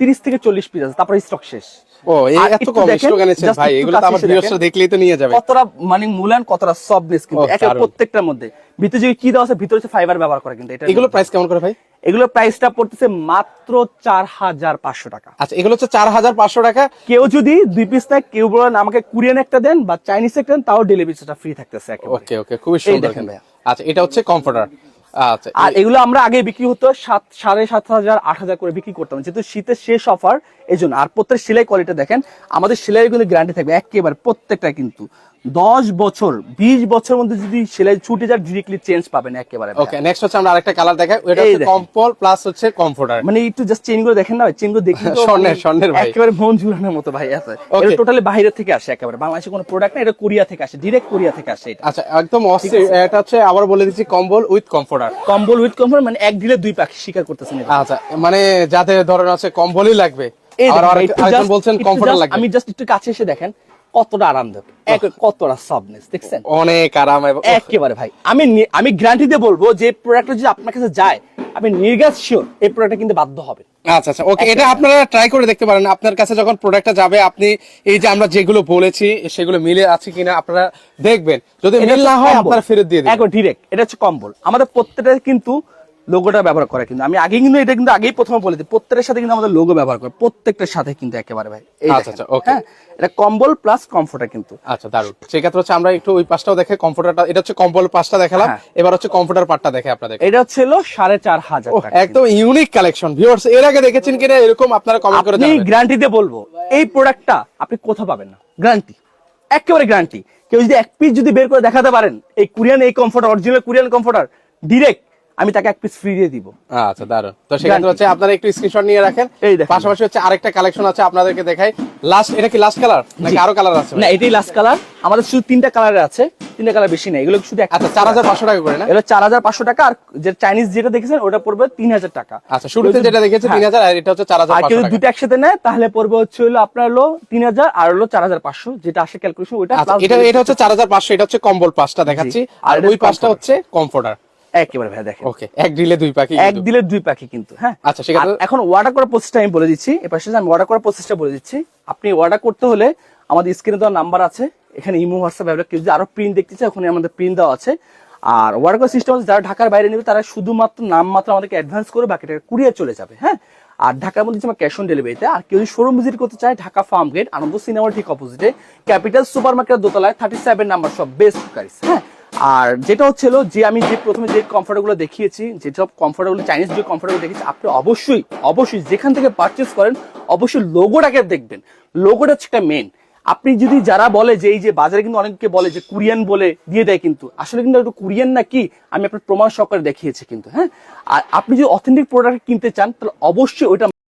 তিরিশ থেকে চল্লিশ পিস আছে তারপরে স্টক শেষ। ও এই এত কম দেখেন, এনেছেন ভাই এগুলো তো আমার ভিউয়ার্সরা দেখলেই তো নিয়ে যাবে। কতটা মানে মূল্যায়ন কতটা সফটনেস কিন্তু ও, প্রত্যেকটার মধ্যে। ভিতরে যে কি দেওয়া আছে ভিতরে হচ্ছে ফাইবার ব্যবহার করে কিন্তু এটা এগুলো প্রাইস কেমন করে ভাই? এগুলো প্রাইসটা পড়তেছে মাত্র চার হাজার পাঁচশো টাকা। আচ্ছা এগুলো হচ্ছে চার হাজার পাঁচশো টাকা। কেউ যদি দুই পিস কেউ বলেন আমাকে কোরিয়ান একটা দেন বা চাইনিজ একটা দেন তাও ডেলিভারিটা ফ্রি থাকতেছে ওকে ওকে খুবই সুন্দর দেখেন ভাইয়া। আচ্ছা এটা হচ্ছে কমফোর্টার আর এগুলো আমরা আগে বিক্রি হতো সাত, সাড়ে সাত হাজার, আট হাজার করে বিক্রি করতাম। যেহেতু শীতের শেষ অফার এই জন্য। আর প্রত্যেক সেলাই কোয়ালিটি দেখেন, আমাদের সেলাই কিন্তু গ্যারান্টি থাকবে একেবারে প্রত্যেকটা কিন্তু। দশ বছর বিশ বছর মধ্যে যদি সেলাই ছুটে যায় ডিরেক্টলি চেঞ্জ পাবেন একেবারে ওকে নেক্সট হচ্ছে আমরা আরেকটা কালার দেখাই এই হচ্ছে কম্পল প্লাস হচ্ছে কমফোর্টার মানে একটু জাস্ট চেনগুলো দেখেন না চেনগুলো দেখে তো স্বর্ণের, মানে স্বর্ণের ভাই। একেবারে মন ঝুলানোর মতো ভাই আছে এটা টোটালি বাইরে থেকে আসে একেবারে। বাংলাদেশে কোনো প্রোডাক্ট না এটা কোরিয়া থেকে আসে ডিরেক্ট কোরিয়া থেকে আসে এটা। আচ্ছা একদম অস্থির। এটা হচ্ছে আবার বলে দিচ্ছি কম্বল উইথ কমফোর্টার কম্বল উইথ কমফোর্ট মানে এক ঢিলে দুই পাখি শিকার করতেছেন এটা। আচ্ছা মানে যাদের ধরেন আছে কম্বলই লাগবে। দেখেন, আরেকজন বলছেন কমফোর্টার লাগবে। আমি জাস্ট একটু কাছে এসে দেখেন কতটা আরামদায়ক এক কতটা সফটনেস দেখছেন? অনেক আরাম একেবারে ভাই আমি আমি গ্যারান্টি দিয়ে বলব যে প্রোডাক্টটা যদি আপনার কাছে যায় আপনি নির্গাত শিওর এই প্রোডাক্টটা কিন্তু বাধ্য হবে আচ্ছা আচ্ছা ওকে এটা আপনারা ট্রাই করে দেখতে পারেন। আপনার কাছে যখন প্রোডাক্টটা যাবে আপনি এই যে আমরা যেগুলো বলেছি সেগুলো মিলে আছে কিনা আপনারা দেখবেন। যদি মিল না হয় আপনারা ফেরত দিয়ে দিবেন। একবার ডিরেক্ট এটা হচ্ছে কম্বল। আমাদের প্রত্যেকটা কিন্তু লোগোটা ব্যবহার করে কিন্তু। আমি আগে কিন্তু এটা কিন্তু আগেই প্রথমে বলেছি প্রত্যেকের সাথে কিন্তু আমাদের লোগো ব্যবহার করে প্রত্যেকটার সাথে কিন্তু একেবারে ভাই এই আচ্ছা, আচ্ছা, হ্যাঁ এটা কম্বল প্লাস কমফোর্টার কিন্তু। আচ্ছা দারুণ সেক্ষেত্রে হচ্ছে আমরা একটু ওই পাশটাও দেখে কমফোর্টারটা এটা হচ্ছে কম্বল পাশটা দেখালাম হ্যাঁ। এবার হচ্ছে কমফোর্টার পার্টটা দেখে আপনাদের। এটা ছিল সাড়ে চার হাজার একদম ইউনিক কালেকশন ভিউয়ার্স এর আগে দেখেছেন কিনা এরকম আপনারা কমেন্ট করে জানাবেন। গ্যারান্টি দিয়ে বলব এই প্রোডাক্টটা আপনি কোথাও পাবেন না। গ্যারান্টি একেবারে গ্যারান্টি কেউ যদি এক পিস যদি বের করে দেখাতে পারেন এই কোরিয়ান এই comforter original Korean comforter direct আমি তাকে এক পিস ফ্রি দিয়ে দিব। আচ্ছা দারুণ তো সেক্ষেত্রে। হচ্ছে আপনারা একটু স্ক্রিনশট নিয়ে রাখেন। এই দেখেন। পাশাপাশি হচ্ছে আরেকটা কালেকশন আছে আপনাদেরকে দেখাই। লাস্ট এটা কি লাস্ট কালার নাকি আরও কালার আছে? না এটাই লাস্ট কালার আমাদের শুধু তিনটা কালারে আছে। তিনটা কালার বেশি নেই। এগুলো শুধু আচ্ছা চার হাজার পাঁচশো টাকা করে না? এগুলো চার হাজার পাঁচশো টাকা। আর যে চাইনিজ যেটা দেখেছেন ওটা পড়বে তিন হাজার টাকা। আচ্ছা শুরুতে যেটা দেখেছি হ্যাঁ। তিন হাজার আর এটা হচ্ছে চার হাজার আর কেউ দুটো একসাথে নেয় তাহলে পড়বে হচ্ছে হলো আপনার হলো তিন হাজার আর হলো চার হাজার পাঁচশো যেটা আসে ক্যালকুলেশন ওইটা আচ্ছা এটা এটা হচ্ছে চার হাজার পাঁচশো এটা হচ্ছে কম্বল পাঁচটা দেখাচ্ছি। আর ওই পাঁচটা হচ্ছে কমফোর্টার একেবারে ভাই দেখেন। ওকে এক ডিলে দুই পাখি এক দিলে দুই পাখি কিন্তু হ্যাঁ। আচ্ছা, সেক্ষেত্রে- এখন অর্ডার করার প্রসেসটা আমি বলে দিচ্ছি আমি অর্ডার করার প্রসেসটা বলে দিচ্ছি আপনি অর্ডার করতে হলে আমাদের স্ক্রিনে দেওয়া নাম্বার আছে এখানে ইমো হোয়াটসঅ্যাপ কেউ যদি আরও প্রিন্ট দেখতে চায় ওখানে আমাদের প্রিন্ট দেওয়া আছে। আর অর্ডার করার সিস্টেম আছে যারা ঢাকার বাইরে নেবে তারা শুধুমাত্র নাম মাত্র আমাদেরকে অ্যাডভান্স করে বাকিটা কুরিয়ার চলে যাবে হ্যাঁ। আর ঢাকার মধ্যে যেমন ক্যাশ অন ডেলিভারিতে আর কেউ যদি শোরুম ভিজিট করতে চায় ঢাকা ফার্ম গেট আনন্দ সিনেমার ঠিক অপোজিটে ক্যাপিটাল সুপার মার্কেট দোতলায় থার্টি সেভেন নাম্বার সব বেস্ট গাড়ি হ্যাঁ। আর যেটা হচ্ছিল যে আমি যে প্রথমে যে কমফোর্টগুলো দেখিয়েছি, যেসব কমফোর্টগুলো চাইনিজ যে কমফোর্টগুলো দেখেছি আপনি অবশ্যই অবশ্যই যেখান থেকে পারচেস করেন, অবশ্যই লোগোটাকে দেখবেন। লোগোটা হচ্ছে একটা মেন আপনি যদি যারা বলে যে এই যে বাজারে কিন্তু অনেকে বলে যে কুরিয়ান বলে দিয়ে দেয় কিন্তু, আসলে কিন্তু একটু কুরিয়ান না কি, আমি আপনার প্রমাণ সহকারে দেখিয়েছি কিন্তু হ্যাঁ? আর আপনি যদি অথেন্টিক প্রোডাক্ট কিনতে চান, তাহলে অবশ্যই ওইটা